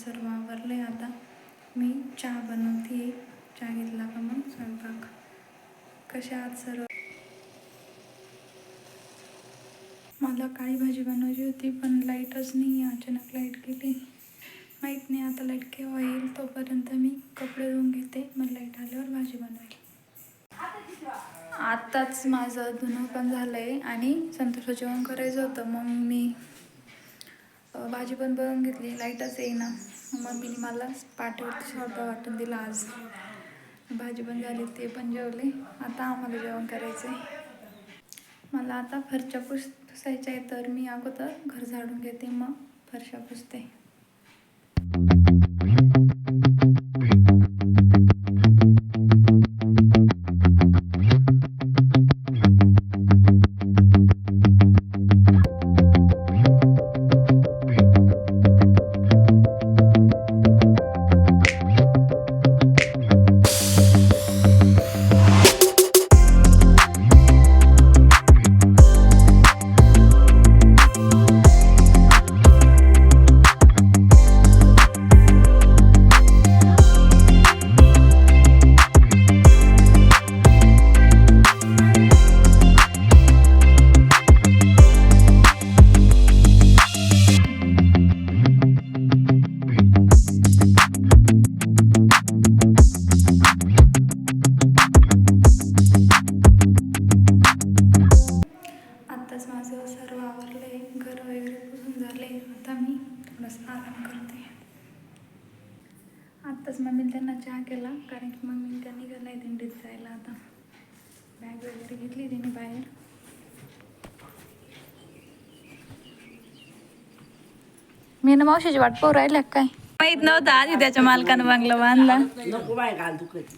सकाळचं सर्व आवरलंय आता मी चहा बनवते चहा घेतला का मग स्वयंपाक? कशा आहात सर्व? मला काळी भाजी बनवायची होती पण लाईटच नाही अचानक लाइट गेली. माहीत नाही आता लाइट केव्हा येईल तोपर्यंत मी कपडे धुवून घेते मग लाइट आल्यावर भाजी बनवेल. आत्ताच माझं धुणं पण झालं आहे आणि संतोष जेवण करायचं होतं मग मी भाजी पण बनवून घेतली. लाईटच येईना. मम्मीने मला पाठीवरती शॉर्टा वाटून दिला आज. भाजी पण झाली ते पण जेवले. आता आम्हाला जेवण करायचं आहे मला आता फरच्या पुस पुसायच्या आहे तर मी अगोदर घर झाडून घेते मग फरशा पुसते. केला कारण की मम्मी त्यांनी निघाला आहे दिंडीत जायला आता. बॅग वगैरे घेतली त्यांनी बाहेर. मी ना मावशीची वाट पाहू राहिल्या काय? माहीत नव्हतं आधी त्याच्या मालकानं बांगला बांधला. नको बाय घाल दुखत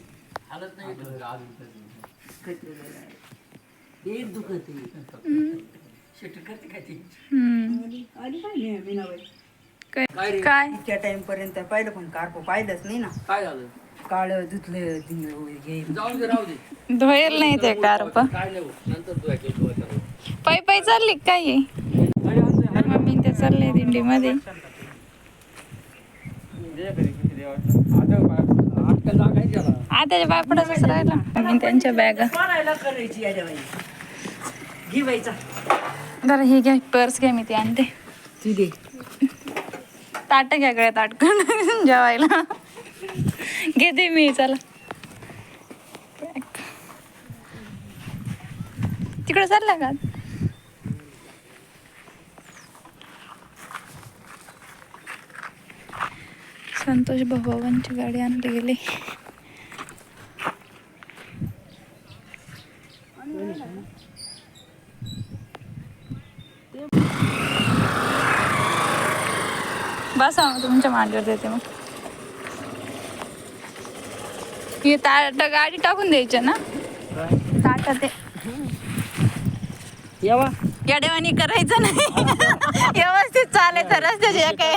एक दुखत काय? काय काय? इतक्या टाइम पर्यंत पाहिलं पण कार्प पाहिलंच नाही ना. काय झालं? काळ धुतलं हे जाऊन दे राहू दे. धुवेल नाही ते कारप काय नाही होत. नंतर धुवायचे धुवायचं पायी पायी चालली का काय मम्मी ते चालले दिंडीमध्ये. अक्कल जागा आहे त्याला आताच्या राहिला. मम्मी त्यांच्या बॅग. करायची बाई घे बाईचा जरा हे घ्या पर्स घ्या मी ती आणते. तू दे. ताट घ्या गळ्यात अटकून जेवायला. घेते मी चला. तिकडे चालल्या का? संतोष भगवानची गाडी आणली गेली. बस तुमच्या मांडीवर देते मग. हे ताट गाडी टाकून द्यायचं ना? ताट ते. येवा. करायचं नाही. व्यवस्थित चालायचं रस्त्याच्या काय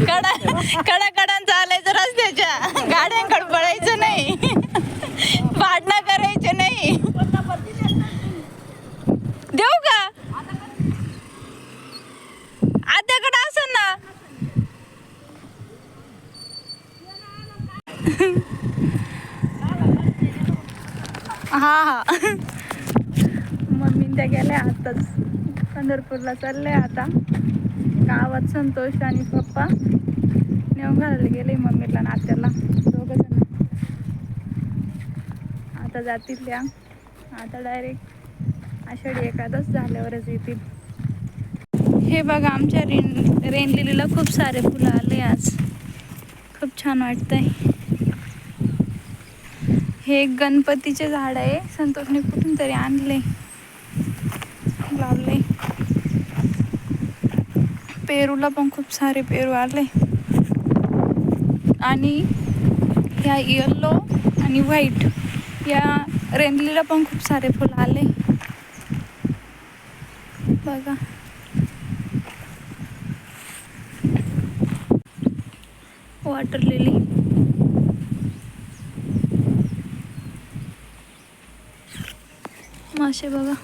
कडा कडा कडान चालायचं रस्त्याच्या. गाड्यांकडे पळायचं नाही. भांडणं करायचं नाही देऊ का आत्याकडे असं ना हा हा सुट्ट्या गेल्या आताच. पंढरपूरला चालले आता. गावात संतोष आणि पप्पा. नेऊन घालायला गेले मम्मीला नात्याला दोघंजण आता जातील त्या. आता डायरेक्ट आषाढी एकादश झाल्यावरच येतील. हे बघा आमच्या रेन रेनलिलीला खूप सारे फुलं आले आज. खूप छान वाटतंय. हे गणपतीचे झाड आहे. संतोषने कुठून तरी आणले. पेरूला पण खूप सारे पेरू आले. आणि ह्या येल्लो आणि व्हाईट या रेनलीला पण खूप सारे फुलं आले. बघा. वॉटर लिली मासे बघा.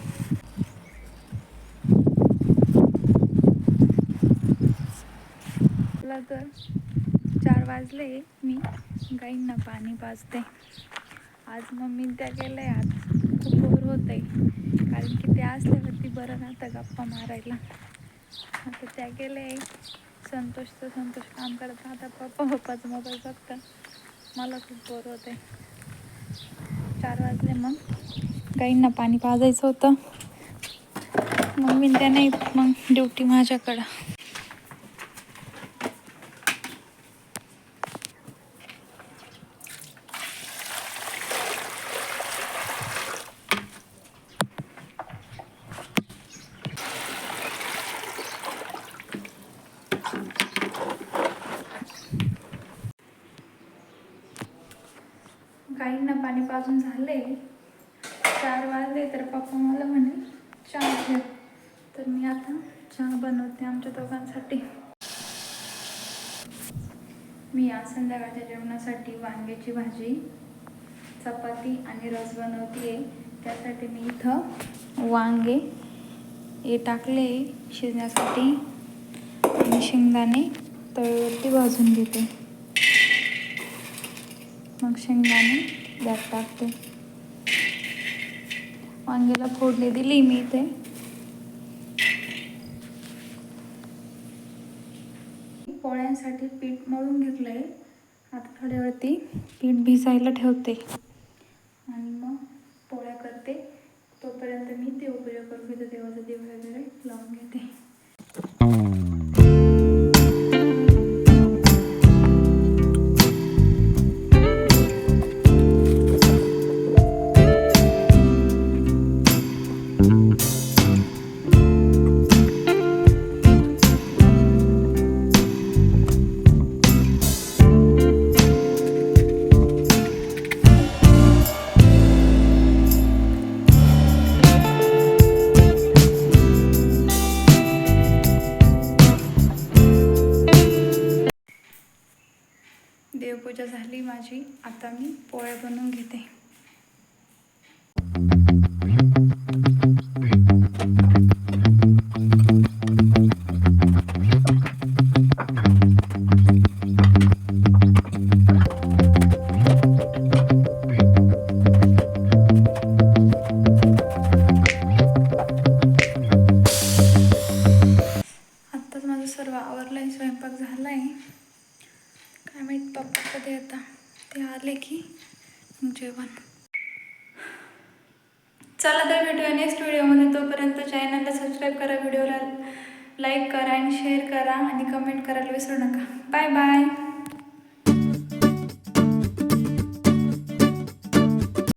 तर चार वाजले मी. गाईंना पाणी पाजते. आज मम्मी त्या गेले आज खूप बोर होत आहे कारण की ते असल्यावरती बरं राहतं गप्पा मारायला. आता त्या गेले संतोष तर संतोष काम करत राहता. पप्पा पप्पाचा मोबाईल बघतात. मला खूप बोर होत आहे चार वाजले मग. गाईंना पाणी पाजायचं होतं. मम्मी त्या नाही मग. ड्युटी माझ्याकडं गाईंना पाणी पाजून झाले. चार वाजले तर पप्पा मला म्हणे चहा घे. तर मी आता चहा बनवते आमच्या दोघांसाठी. मी आज संध्याकाळच्या जेवणासाठी वांग्याची भाजी चपाती आणि रस बनवते त्यासाठी मी इथं वांगे हे टाकले शिजण्यासाठी आणि शेंगदाणे तळीवरती भाजून घेते. मग शेंगदाणे त्यात टाकते वांग्याला फोडणी दिली मी इथे. पोळ्यांसाठी पीठ मळून घेतलं आहे आता थोड्यावरती पीठ भिजायला ठेवते. आणि मग पोळ्या करते. तोपर्यंत मी ते उपयोग करून घेते देवाचं देव वगैरे लावून घेते. देवपूजा झाली माझी. आता मी पोळ्या बनवून घेते. ते आले की जेवण चला तर भेटूया नेक्स्ट व्हिडिओमध्ये तोपर्यंत चॅनलला सबस्क्राईब करा व्हिडिओला लाईक करा आणि शेअर करा आणि कमेंट करायला विसरू नका। Bye bye